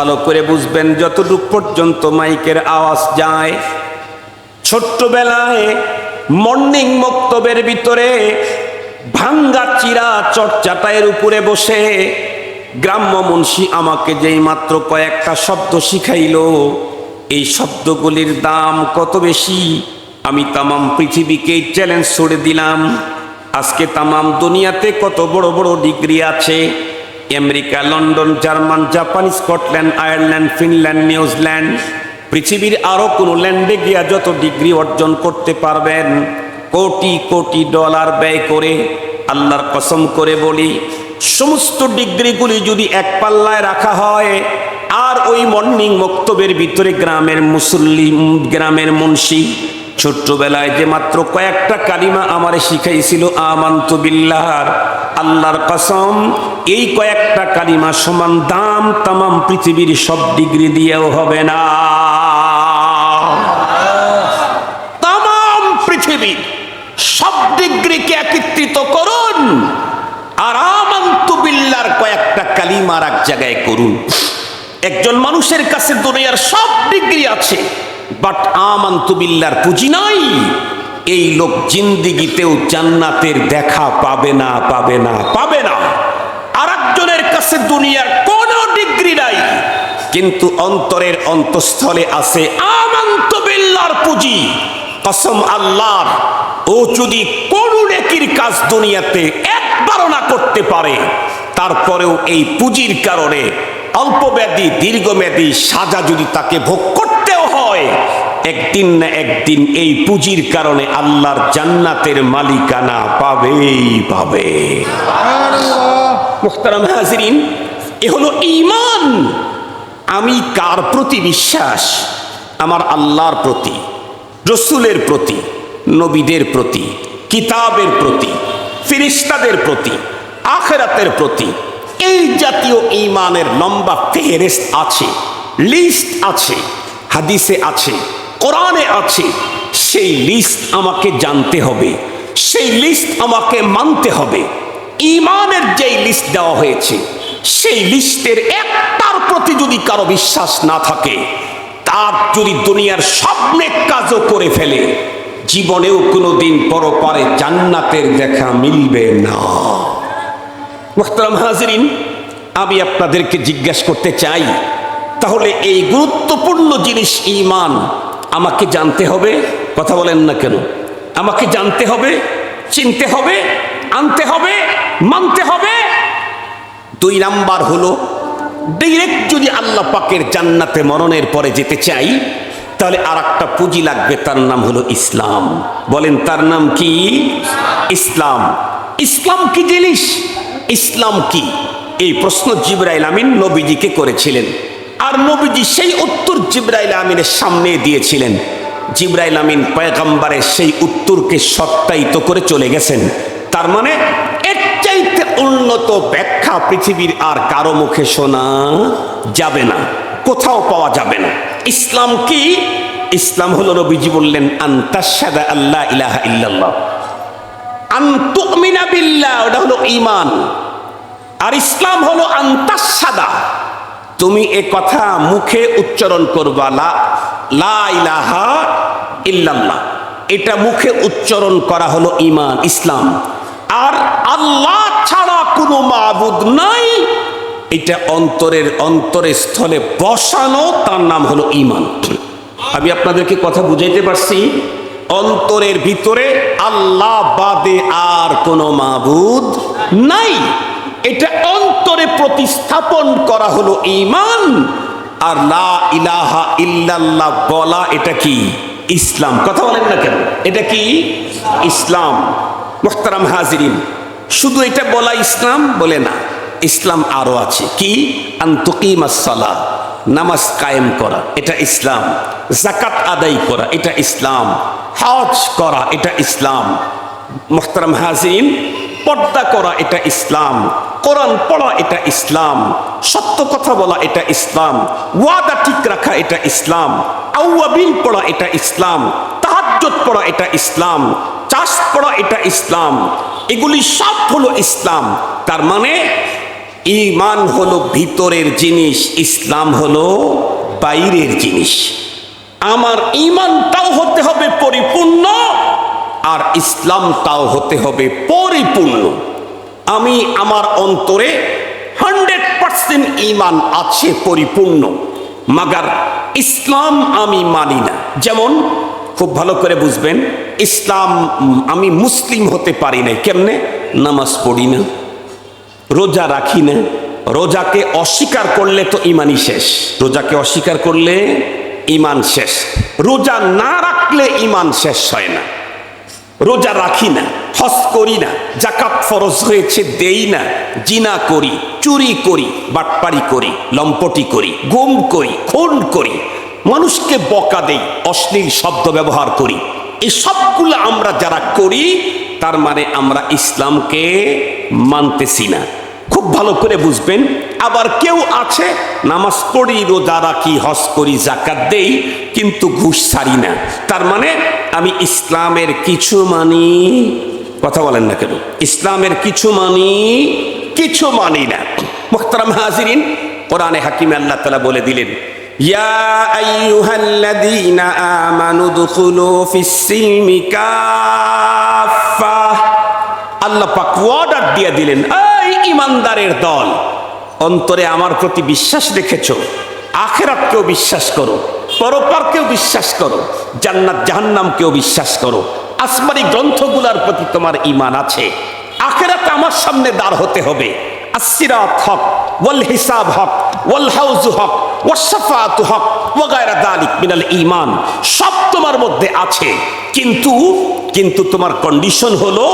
ভালো করে বুঝবেন, যতটুক পর্যন্ত মাইকের আওয়াজ যায়। ছোট্টবেলায় মর্নিং মক্তবের ভিতরে ভাঙ্গা চিরা চটচাটায়ের উপরে বসে গ্রাম্য মুন্সি আমাকে যেই মাত্র কয়েকটা শব্দ শিখাইল, এই শব্দগুলির দাম কত বেশি? আমি তামাম পৃথিবীকে চ্যালেঞ্জ ছড়ে দিলাম। আজকে তামাম দুনিয়াতে কত বড় বড় ডিগ্রি আছে? America, London, German, Japan, Scotland, Ireland, Finland, New Zealand, পৃথিবীর আরও কোনো ল্যান্ডে গিয়া যত ডিগ্রি অর্জন করতে পারবেন, কোটি কোটি ডলার ব্যয় করে, আল্লাহর কসম করে বলি, সমস্ত ডিগ্রিগুলি যদি এক পাল্লায় রাখা হয়, আর ওই মর্নিং বক্তব্যের ভিতরে গ্রামের মুসল্লি, গ্রামের মুন্সি ছোট্টবেলায় যে মাত্র কয়েকটা কালিমা আমারে শিখাইছিল, আমান্ত বিল্লাহর আল্লাহর কসম, এই কয়েকটা কালিমা সমান দাম তামাম পৃথিবীর সব ডিগ্রি দিয়েও হবে না। তামাম পৃথিবীর সব ডিগ্রিকে একত্রিত করুন আর আমান্ত বিল্লার কয়েকটা কালিমার এক জায়গায় করুন। একজন মানুষের কাছে দুনিয়ার সব ডিগ্রি আছে। বাট আমান্ত বিল্লার পুঁজি নাই। এই লোক জিন্দিগিতেও জান্নাতের দেখা পাবে না পাবে না পাবে না। আর একজনের কাছে দুনিয়ার কোনো ডিগ্রি নাই। কিন্তু অন্তরের অন্তঃস্থলে আছে আমান্ত বিল্লার পুঁজি। কসম আল্লাহর, ও যদি কোনো নেকির কাজ দুনিয়াতে একবারও না করতে পারে, তারপরেও এই পুঁজির কারণে অল্পমেয়াদী দীর্ঘমেয়াদী সাজা যদি তাকে ভোগ হয় একদিন না একদিন এই পুঁজির কারণে আল্লাহর জান্নাতের মালিকানা পাবেই পাবে। মুখতারাম হাজরিন, এ হলো ইমান আমি কার প্রতি বিশ্বাস? আমার আল্লাহর প্রতি, রসুলের প্রতি, নবীদের প্রতি, কিতাবের প্রতি ফিরিস্তাদের প্রতি, আখেরাতের প্রতি। এই জাতীয় ঈমানের লম্বা ফেহেরেস্ট আছে, লিস্ট আছে, হাদিসে আছে। কোরআনে আছে, সেই লিস্ট আমাকে জানতে হবে, সেই লিস্ট আমাকে মানতে হবে। ইমানের যেই লিস্ট দেওয়া হয়েছে, সেই লিস্টের একটার প্রতি যদি কারও বিশ্বাস না থাকে, তার যদি দুনিয়ার সব নেক কাজও করে ফেলে, জীবনেও কোনোদিন পরপারে জান্নাতের দেখা মিলবে না। মোহতারাম হাজরিন, আমি আপনাদেরকে জিজ্ঞাসা করতে চাই, তাহলে এই গুরুত্বপূর্ণ জিনিস ইমান আমাকে জানতে হবে, কথা বলেন না কেন? আমাকে জানতে হবে, চিনতে হবে, আনতে হবে, মানতে হবে। দুই নাম্বার হলো ডিরেক্ট যদি আল্লাহ পাকের জান্নাতে মরণের পরে যেতে চাই, তাহলে আর একটা পুঁজি লাগবে, তার নাম হলো ইসলাম। বলেন, তার নাম কি? ইসলাম। ইসলাম কি জিনিস? ইসলাম কি? এই প্রশ্ন জিব্রাইল আমিন নবীজিকে করেছিলেন। আর নবীজি সেই উত্তর জিব্রাইল আমিনের সামনে দিয়েছিলেন। জিব্রাইল আমিন পয়গম্বরের সেই উত্তরকে সত্যায়িত করে চলে গেছেন। তার মানে এর চাইতে উন্নত ব্যাখ্যা পৃথিবীর আর কারও মুখে শোনা যাবে না, কোথাও পাওয়া যাবে না। ইসলাম কি? ইসলাম হলো নবীজি বললেন আন্তাসাদা আল্লাহ ইলাহা ইল্লাল্লাহ। আন্তুমিনা বিল্লাহ, ওটা হলো ইমান আর ইসলাম হলো আন্তাসাদা তুমি এ কথা মুখে উচ্চারণ করবা, লা লা ইলাহা ইল্লাল্লাহ। এটা মুখে উচ্চারণ করা হলো ঈমান, ইসলাম। আর আল্লাহ ছাড়া কোনো মাবুদ নাই। এটা অন্তরের অন্তরের স্থলে বসানো, তার নাম হলো ঈমান। আমি আপনাদেরকে কথা বুঝাইতে পারছি, অন্তরের ভিতরে আল্লাহ বাদে আর কোনো মাবুদ নাই। এটা অন্তরে প্রতিস্থাপন করা হলো ইমান আর লা ইলাহা ইল্লাল্লাহ বলা এটা কি? ইসলাম। কথা বলেন না কেন? এটা কি? ইসলাম। মোহতারাম হাজিরিন, শুধু এটা বলা ইসলাম বলে না, ইসলাম আরও আছে। কি? আন্তকিমাসালা নামাজ কায়েম করা, এটা ইসলাম। জাকাত আদায় করা, এটা ইসলাম। হজ করা, এটা ইসলাম। মোহতারাম হাজিন পর্দা করা এটা ইসলাম, কোরআন পড়া এটা ইসলাম, সত্য কথা বলা এটা ইসলাম, ওয়াদা ঠিক রাখা এটা ইসলাম, আউয়াবিল পড়া এটা ইসলাম তাহাজ্জত পড়া এটা ইসলাম, চাষ পড়া এটা ইসলাম, এগুলি সব হলো ইসলাম। তার মানে ইমান হলো ভিতরের জিনিস, ইসলাম হলো বাইরের জিনিস। আমার ইমানটাও হতে হবে পরিপূর্ণ আর ইসলাম তাও হতে হবে পরিপূর্ণ। আমি আমার অন্তরে হান্ড্রেড পার্সেন্ট ইমান আছে পরিপূর্ণ, মাগার ইসলাম আমি মানি না। যেমন, খুব ভালো করে বুঝবেন, ইসলাম আমি মুসলিম হতে পারি না কেমনে? নামাজ পড়ি না, রোজা রাখি না। রোজাকে অস্বীকার করলে তো ইমানই শেষ। রোজাকে অস্বীকার করলে ইমান শেষ। রোজা না রাখলে ইমান শেষ হয় না। রোজা রাখি না হস করি না, জাকাত ফরজ হয়েছে দেই না, জিনা করি, চুরি করি, বাটপারি করি, লম্পটি করি, গুম করি, খুন করি, মানুষকে বকা দেই, অশ্লীল শব্দ ব্যবহার করি। এই সবগুলো আমরা যারা করি, তার মানে আমরা ইসলামকে মানতেছি না। খুব ভালো করে বুঝবেন। আবার কেউ আছে, নামাজ পড়ি, রোজা রাখি, হজ করি জাকাত দেই, কিন্তু ঘুষ ছাড়ি না। তার মানে আমি ইসলামের কিছু মানি, কথা বলেন না কেন? ইসলামের কিছু মানি কিছু মানি না। মুখতারাম হাজিরিন, কোরআনে হাকিমে আল্লাহ তালা বলে দিলেন, ইয়া আমানু দুখুলু ফিস-সিলমি কাফা আল্লাহ পাক দিয়ে দিলেন, এই ইমানদারের দল, অন্তরে আমার প্রতি বিশ্বাস রেখেছ, আখেরাতকেও বিশ্বাস করো পরপার পরপারকেও বিশ্বাস করো, জান্নাত জাহান্নাম জাহান্নামকেও বিশ্বাস করো, আসমানি গ্রন্থগুলার প্রতি তোমার ইমান আছে, আখেরাত আমার সামনে দাঁড় হতে হবে। আসিরাত হক, ওয়াল হিসাব হক, ওয়াল হাউজ হক ওয়াসাফাত হক ওয়াগায়রা দালিক মিনাল ঈমান, সব তোমার মধ্যে আছে। কিন্তু কিন্তু তোমার কন্ডিশন হলো,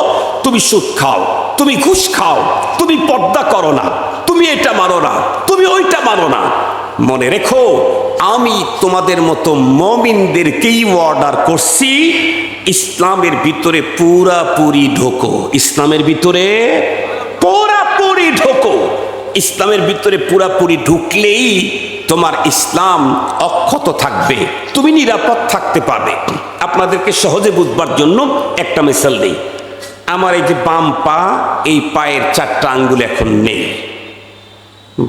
তুমি সুদ খাও, তুমি ঘুষ খাও, তুমি পর্দা করো না, তুমি এটা মানো না, তুমি ওইটা মানো না। মনে রেখো, আমি তোমাদের মতো মমিনদেরকেই অর্ডার করছি, ইসলামের ভিতরে পুরাপুরি ঢোকো। ইসলামের ভিতরে ইসলামের ভিতরে পুরাপুরি ঢুকলেই তোমার ইসলাম অক্ষত থাকবে, তুমি নিরাপদ থাকতে পারবে। আপনাদেরকে সহজে বুঝবার জন্য একটা মিসাল নেই আমার এই যে বাম পা, এই পায়ের চারটা আঙ্গুল এখন নেই।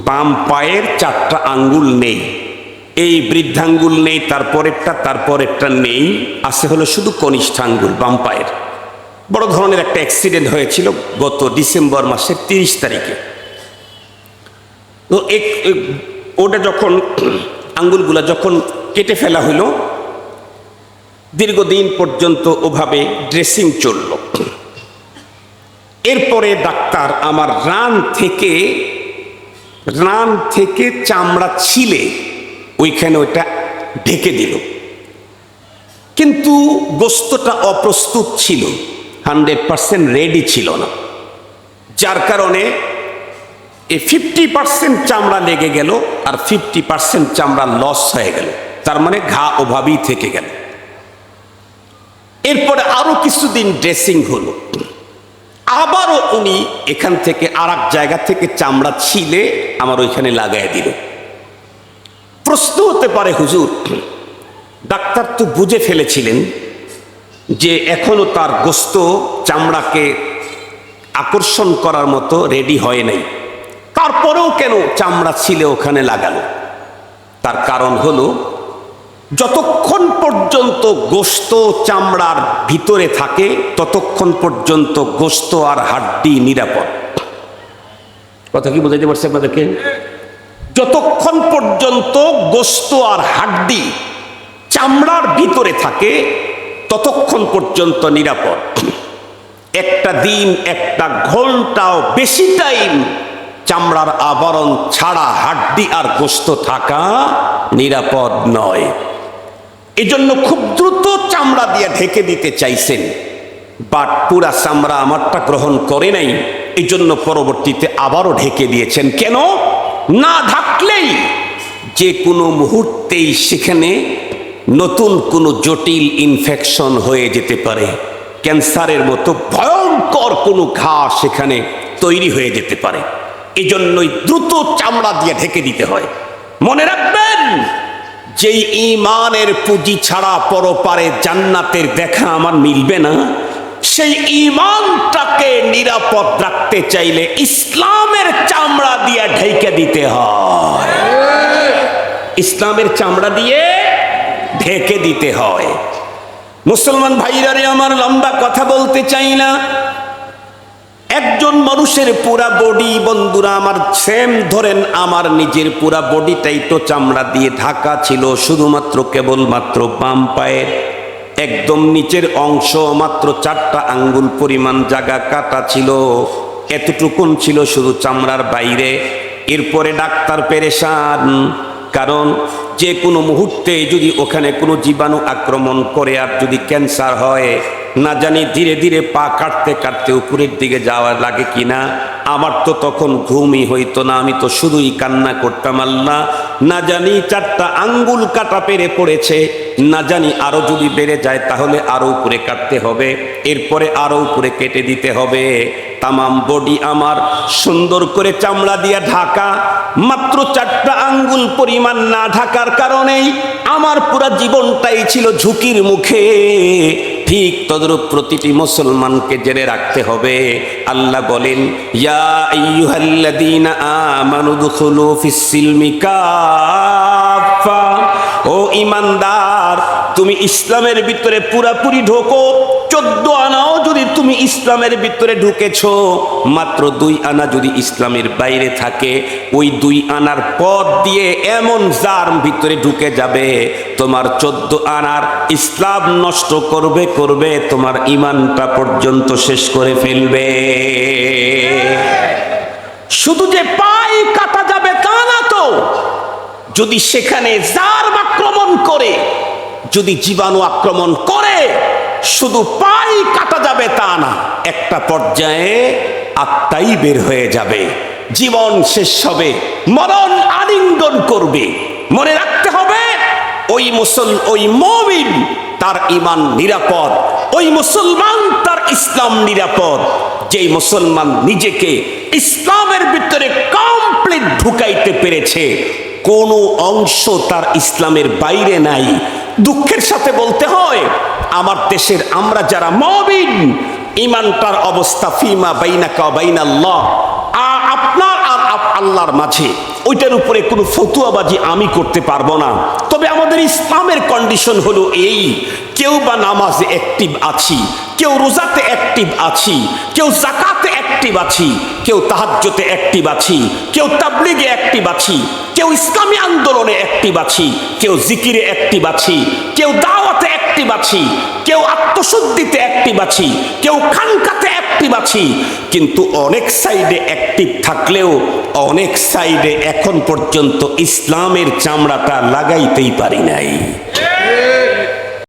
বাম পায়ের চারটা আঙ্গুল নেই। এই বৃদ্ধাঙ্গুল নেই, তারপরেরটা তারপরেরটা নেই। আছে হলো শুধু কনিষ্ঠ আঙ্গুল, বাম পায়ের। বড় ধরনের একটা অ্যাক্সিডেন্ট হয়েছিল গত ডিসেম্বর মাসের তিরিশ তারিখে। তো এক- ওটা যখন আঙ্গুলগুলা যখন কেটে ফেলা হলো দীর্ঘদিন পর্যন্ত ওভাবে ড্রেসিং চলল। এরপরে ডাক্তার আমার রান থেকে রান থেকে চামড়া ছিলে, ওইখানে ওইটা ঢেকে দিল। কিন্তু গোস্তটা অপ্রস্তুত ছিল, হান্ড্রেড পার্সেন্ট রেডি ছিল না। যার কারণে এই ফিফটি পার্সেন্ট চামড়া লেগে গেল আর ফিফটি পার্সেন্ট চামড়া লস হয়ে গেল। তার মানে ঘা ওভাবেই থেকে গেল। এরপরে আরও কিছুদিন ড্রেসিং হলো। আবারও উনি এখান থেকে আর জায়গা থেকে চামড়া ছিলে আমার ওইখানে লাগাই দিল। প্রশ্ন হতে পারে, হুজুর, ডাক্তার তো বুঝে ফেলেছিলেন যে এখনও তার গোস্ত চামড়াকে আকর্ষণ করার মতো রেডি হয় নাই। তারপরেও কেন চামড়া ছিলে ওখানে লাগালো? তার কারণ হলো, যতক্ষণ পর্যন্ত গোস্ত চামড়ার ভিতরে থাকে, ততক্ষণ পর্যন্ত গোস্ত আর হাড্ডি নিরাপদ। কথা কি বোঝাইতে পারছি আপনাদেরকে? যতক্ষণ পর্যন্ত গোস্ত আর হাড্ডি চামড়ার ভিতরে থাকে, ততক্ষণ পর্যন্ত নিরাপদ। একটা দিন, একটা ঘন্টাও, বেশি টাইম চামড়ার আবরণ ছাড়া হাড্ডি আর গোস্ত থাকা নিরাপদ নয়। এজন্য খুব দ্রুত চামড়া দিয়ে ঢেকে দিতে চাইছেন। বাট পুরা চামড়া আমারটা গ্রহণ করে নাই। এই জন্য পরবর্তীতে আবারও ঢেকে দিয়েছেন। কেন? না ঢাকলেই যে কোনো মুহূর্তেই সেখানে নতুন কোনো জটিল ইনফেকশন হয়ে যেতে পারে। ক্যান্সারের মতো ভয়ঙ্কর কোনো ঘা সেখানে তৈরি হয়ে যেতে পারে। এই জন্যই দ্রুত চামড়া দিয়ে ঢেকে দিতে হয়। মনে রাখবেন, যেই ইমানের পুঁজি ছাড়া পরপারে জান্নাতের দেখা আমার মিলবে না, সেই ইমানটাকে নিরাপদ রাখতে চাইলে ইসলামের চামড়া দিয়ে ঢেকে দিতে হয়। ইসলামের চামড়া দিয়ে ঢেকে দিতে হয়। মুসলমান ভাইরারে আমার লম্বা কথা বলতে চাই না। একজন মানুষের পুরা বডি বন্ধুরা আমার সেম ধরেন আমার নিজের পুরা বডিটাই তো চামড়া দিয়ে ঢাকা ছিল, শুধুমাত্র কেবলমাত্র বাম পায়ের। একদম নিচের অংশ মাত্র চারটা আঙ্গুল পরিমাণ জায়গা কাটা ছিল, এতটুকুন ছিল শুধু চামড়ার বাইরে। এরপরে ডাক্তার পেরেশান, কারণ যে কোনো মুহূর্তে যদি ওখানে কোনো জীবাণু আক্রমণ করে আর যদি ক্যান্সার হয় না জানি ধীরে ধীরে পা কাটতে কাটতে উপরের দিকে যাওয়া লাগে কিনা। আমার তো তখন ঘুমই হইতো না, আমি তো শুধুই কান্না করতাম, আল্লাহ। না জানি চারটা আঙ্গুল কাটা পেরে পড়েছে, না জানি আরও যদি বেড়ে যায় তাহলে আরও উপরে কাটতে হবে, এরপরে আরও উপরে কেটে দিতে হবে। তামাম বডি আমার সুন্দর করে চামড়া দিয়ে ঢাকা, মাত্র চারটা আঙ্গুল পরিমাণ না ঢাকার কারণেই আমার পুরা জীবনটাই ছিল ঝুঁকির মুখে। ঠিক তদরূপ প্রতিটি মুসলমানকে জেনে রাখতে হবে। আল্লাহ বলেন ও ইমানদার, তুমি ইসলামের ভিতরে পুরাপুরি ঢোকো। চোদ্দ আনাও যদি তুমি ইসলামের ভিতরে ঢুকেছো, মাত্র দুই আনা যদি ইসলামের বাইরে থাকে, ওই দুই আনার পথ দিয়ে এমন জার ভিতরে ঢুকে যাবে, তোমার চোদ্দ আনার ইসলাম নষ্ট করবে করবে, তোমার ইমানটা পর্যন্ত শেষ করে ফেলবে। শুধু যে পাই কাটা যাবে তা না তো, যদি সেখানে জার আক্রমণ করে, যদি জীবাণু আক্রমণ করে শুধু পাই কাটা যাবে তা না, একটা পর্যায়ে আত্মাই বের হয়ে যাবে। জীবন শেষ হবে, মরণ আলিঙ্গন করবে। মনে রাখতে হবে, ওই মুসল, ওই মমিন, তার ইমান নিরাপদ। ওই মুসলমান, তার ইসলাম নিরাপদ। যেই মুসলমান নিজেকে ইসলামের ভিতরে কমপ্লিট ঢুকাইতে পেরেছে, কোনো অংশ তার ইসলামের বাইরে নাই। দুঃখের সাথে বলতে হয়, আমার দেশের আমরা যারা মবিন ইমানটার অবস্থা ফিমা বাইনাকা বাইনাল্লাহ। আ- আপনার আর আল্লাহর মাঝে ওইটার উপরে কোনো ফতুয়াবাজি আমি করতে পারব না। তবে আমাদের ইসলামের কন্ডিশন হলো এই, কেউ বা নামাজে অ্যাক্টিভ আছি, কেউ রোজাতে অ্যাক্টিভ আছি, কেউ জাকাতে অ্যাক্টিভ আছি, কেউ তাহাজ্জতে অ্যাক্টিভ আছি, কেউ তাবলিগে অ্যাক্টিভ আছি কেউ ইসলামী আন্দোলনে অ্যাক্টিভ আছি কেউ জিকিরে অ্যাক্টিভ আছি কেউ দাওয়াতে অ্যাক্টিভ আছি কেউ আত্মশুদ্ধিতে অ্যাক্টিভ আছি কেউ খানকাতে অ্যাক্টিভ আছি কিন্তু অনেক সাইডে অ্যাক্টিভ থাকলেও অনেক সাইডে এখন পর্যন্ত ইসলামের চামড়াটা লাগাইতেই পারি নাই।